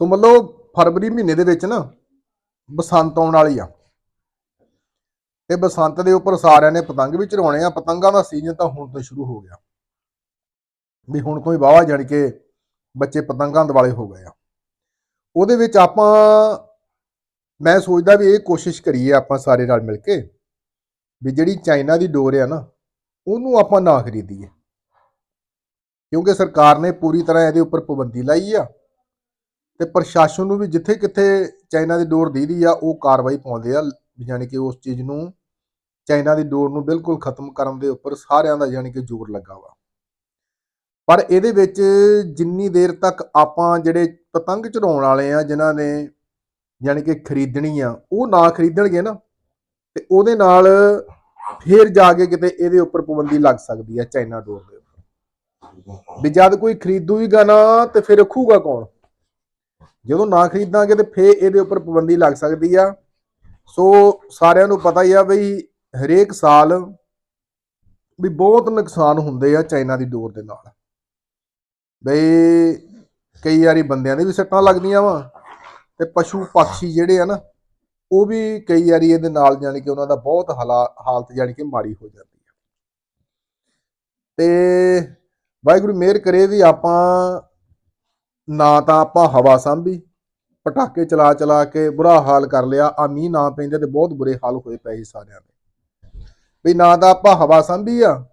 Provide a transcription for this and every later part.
ਸੋ ਮਤਲਬ ਫਰਵਰੀ ਮਹੀਨੇ ਦੇ ਵਿੱਚ ਨਾ ਬਸੰਤ ਆਉਣ ਵਾਲੀ ਆ। ਤੇ ਬਸੰਤ ਦੇ ਉੱਪਰ ਸਾਰਿਆਂ ਨੇ ਪਤੰਗ ਵੀ ਚੜਾਉਣੇ ਆ। ਪਤੰਗਾਂ ਦਾ ਸੀਜ਼ਨ ਤਾਂ ਹੁਣ ਤੋਂ ਸ਼ੁਰੂ ਹੋ ਗਿਆ। ਵੀ ਹੁਣ ਤੋਂ ਹੀ ਵਾਵਾ ਜਾਣੀ ਕਿ ਬੱਚੇ ਪਤੰਗਾਂ ਦਿਵਾਲੇ ਹੋ ਗਏ ਆ। ਉਹਦੇ ਵਿੱਚ ਆਪਾਂ, ਮੈਂ ਸੋਚਦਾ ਵੀ ਇਹ ਕੋਸ਼ਿਸ਼ ਕਰੀਏ ਆਪਾਂ ਸਾਰੇ ਰਲ ਮਿਲ ਕੇ ਵੀ ਜਿਹੜੀ ਚਾਈਨਾ ਦੀ ਡੋਰ ਆ ਨਾ, ਉਹਨੂੰ ਆਪਾਂ ਨਾ ਖਰੀਦੀਏ। ਕਿਉਂਕਿ ਸਰਕਾਰ ਨੇ ਪੂਰੀ ਤਰ੍ਹਾਂ ਇਹਦੇ ਉੱਪਰ ਪਾਬੰਦੀ ਲਾਈ ਆ। ਤੇ ਪ੍ਰਸ਼ਾਸਨ ਨੂੰ ਵੀ ਜਿੱਥੇ ਕਿੱਥੇ ਚਾਈਨਾ ਦੀ ਡੋਰ ਦੀਦੀ ਆ, ਉਹ ਕਾਰਵਾਈ ਪਾਉਂਦੇ ਆ ਵੀ ਜਾਣੀ ਕਿ ਉਸ ਚੀਜ਼ ਨੂੰ ਚਾਈਨਾ ਦੀ ਡੋਰ ਨੂੰ ਬਿਲਕੁਲ ਖਤਮ ਕਰਨ ਦੇ ਉੱਪਰ ਸਾਰਿਆਂ ਦਾ ਜਾਣੀ ਕਿ ਜ਼ੋਰ ਲੱਗਾ ਵਾ। ਪਰ ਇਹਦੇ ਵਿੱਚ ਜਿੰਨੀ ਦੇਰ ਤੱਕ ਆਪਾਂ ਜਿਹੜੇ ਪਤੰਗ ਚੜਾਉਣ ਵਾਲੇ ਆ, ਜਿਨ੍ਹਾਂ ਨੇ ਜਾਣੀ ਕਿ ਖਰੀਦਣੀ ਆ, ਉਹ ਨਾ ਖਰੀਦਣਗੇ ਨਾ, ਤੇ ਉਹਦੇ ਨਾਲ ਫੇਰ ਜਾ ਕੇ ਕਿਤੇ ਇਹਦੇ ਉੱਪਰ ਪਾਬੰਦੀ ਲੱਗ ਸਕਦੀ ਆ ਚਾਈਨਾ ਡੋਰ ਦੇ ਉੱਪਰ। ਵੀ ਜਦ ਕੋਈ ਖਰੀਦੂਗਾ ਨਾ, ਤੇ ਫਿਰ ਰੱਖੂਗਾ ਕੌਣ? ਜਦੋਂ ਨਾ ਖਰੀਦਾਂਗੇ ਤੇ ਫੇਰ ਇਹਦੇ ਉੱਪਰ ਪਾਬੰਦੀ ਲੱਗ ਸਕਦੀ ਆ। ਸੋ ਸਾਰਿਆਂ ਨੂੰ ਪਤਾ ਹੀ ਆ ਬਈ ਹਰੇਕ ਸਾਲ ਵੀ ਬਹੁਤ ਨੁਕਸਾਨ ਹੁੰਦੇ ਆ ਚਾਈਨਾ ਦੀ ਡੋਰ ਦੇ ਨਾਲ। ਬਈ ਕਈ ਵਾਰੀ ਬੰਦਿਆਂ ਦੇ ਵੀ ਸੱਟਾਂ ਲੱਗਦੀਆਂ ਵਾ ਤੇ ਪਸ਼ੂ ਪੰਛੀ ਜਿਹੜੇ ਆ ਨਾ, ਉਹ ਵੀ ਕਈ ਵਾਰੀ ਇਹਦੇ ਨਾਲ ਜਾਣੀ ਕਿ ਉਹਨਾਂ ਦਾ ਬਹੁਤ ਹਾਲਾ- ਹਾਲਤ ਜਾਣੀ ਕਿ ਮਾੜੀ ਹੋ ਜਾਂਦੀ ਹੈ ਤੇ ਵਾਹਿਗੁਰੂ ਮਿਹਰ ਕਰੇ ਵੀ ਆਪਾਂ ਨਾ ਤਾਂ ਆਪਾਂ ਹਵਾ ਸਾਂਭੀ, ਪਟਾਕੇ ਚਲਾ ਚਲਾ ਕੇ ਬੁਰਾ ਹਾਲ ਕਰ ਲਿਆ, ਆ ਮੀਂਹ ਨਾ ਪੈਂਦੇ ਤੇ ਬਹੁਤ ਬੁਰੇ ਹਾਲ ਹੋਏ ਪਏ ਸੀ ਸਾਰਿਆਂ ਦੇ। ਵੀ ਨਾ ਤਾਂ ਆਪਾਂ ਹਵਾ ਸਾਂਭੀ ਆ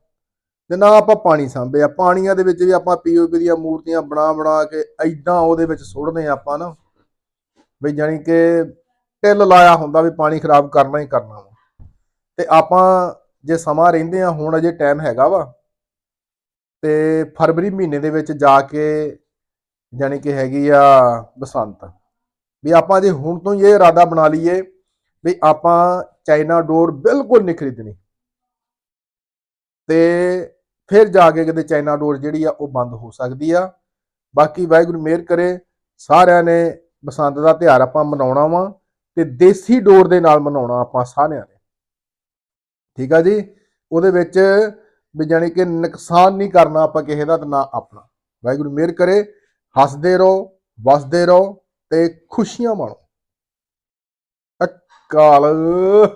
ਤੇ ਨਾ ਆਪਾਂ ਪਾਣੀ ਸਾਂਭੇ ਆ। ਪਾਣੀਆਂ ਦੇ ਵਿੱਚ ਵੀ ਆਪਾਂ ਪੀਓਪੀ ਦੀਆਂ ਮੂਰਤੀਆਂ ਬਣਾ ਬਣਾ ਕੇ ਐਦਾਂ ਉਹਦੇ ਵਿੱਚ ਸੁੱਟਦੇ ਆ ਆਪਾਂ ਨਾ। ਵੀ ਜਾਣੀ ਕਿ ਟਿੱਲ ਲਾਇਆ ਹੁੰਦਾ ਵੀ ਪਾਣੀ ਖਰਾਬ ਕਰਨਾ ਹੀ ਕਰਨਾ ਵਾ। ਤੇ ਆਪਾਂ ਜੇ ਸਮਾਂ ਰਹਿੰਦੇ ਆ, ਹੁਣ ਅਜੇ ਟਾਈਮ ਹੈਗਾ ਵਾ। ਤੇ ਫਰਵਰੀ ਮਹੀਨੇ ਦੇ ਵਿੱਚ ਜਾ ਕੇ ਜਾਣੀ ਕਿ ਹੈਗੀ ਆ ਬਸੰਤ। ਵੀ ਆਪਾਂ ਜੇ ਹੁਣ ਤੋਂ ਹੀ ਇਹ ਇਰਾਦਾ ਬਣਾ ਲਈਏ ਵੀ ਆਪਾਂ ਚਾਈਨਾ ਡੋਰ ਬਿਲਕੁਲ ਨਹੀਂ ਖਰੀਦਣੀ। ਤੇ ਫਿਰ ਜਾ ਕੇ ਕਿਤੇ ਚਾਈਨਾ ਡੋਰ ਜਿਹੜੀ ਆ ਉਹ ਬੰਦ ਹੋ ਸਕਦੀ ਆ। ਬਾਕੀ ਵਾਹਿਗੁਰੂ ਮਿਹਰ ਕਰੇ, ਸਾਰਿਆਂ ਨੇ ਬਸੰਤ ਦਾ ਤਿਉਹਾਰ ਆਪਾਂ ਮਨਾਉਣਾ ਵਾ ਤੇ ਦੇਸੀ ਡੋਰ ਦੇ ਨਾਲ ਮਨਾਉਣਾ ਆਪਾਂ ਸਾਰਿਆਂ ਨੇ। ਠੀਕ ਆ ਜੀ? ਉਹਦੇ ਵਿੱਚ ਵੀ ਜਾਣੀ ਕਿ ਨੁਕਸਾਨ ਨਹੀਂ ਕਰਨਾ ਆਪਾਂ ਕਿਸੇ ਦਾ ਤੇ ਨਾ ਆਪਣਾ। ਵਾਹਿਗੁਰੂ ਮਿਹਰ ਕਰੇ। ਹੱਸਦੇ ਰਹੋ ਵਸਦੇ ਰਹੋ ਤੇ ਖੁਸ਼ੀਆਂ ਮਾਣੋ। ਅਕਾਲ।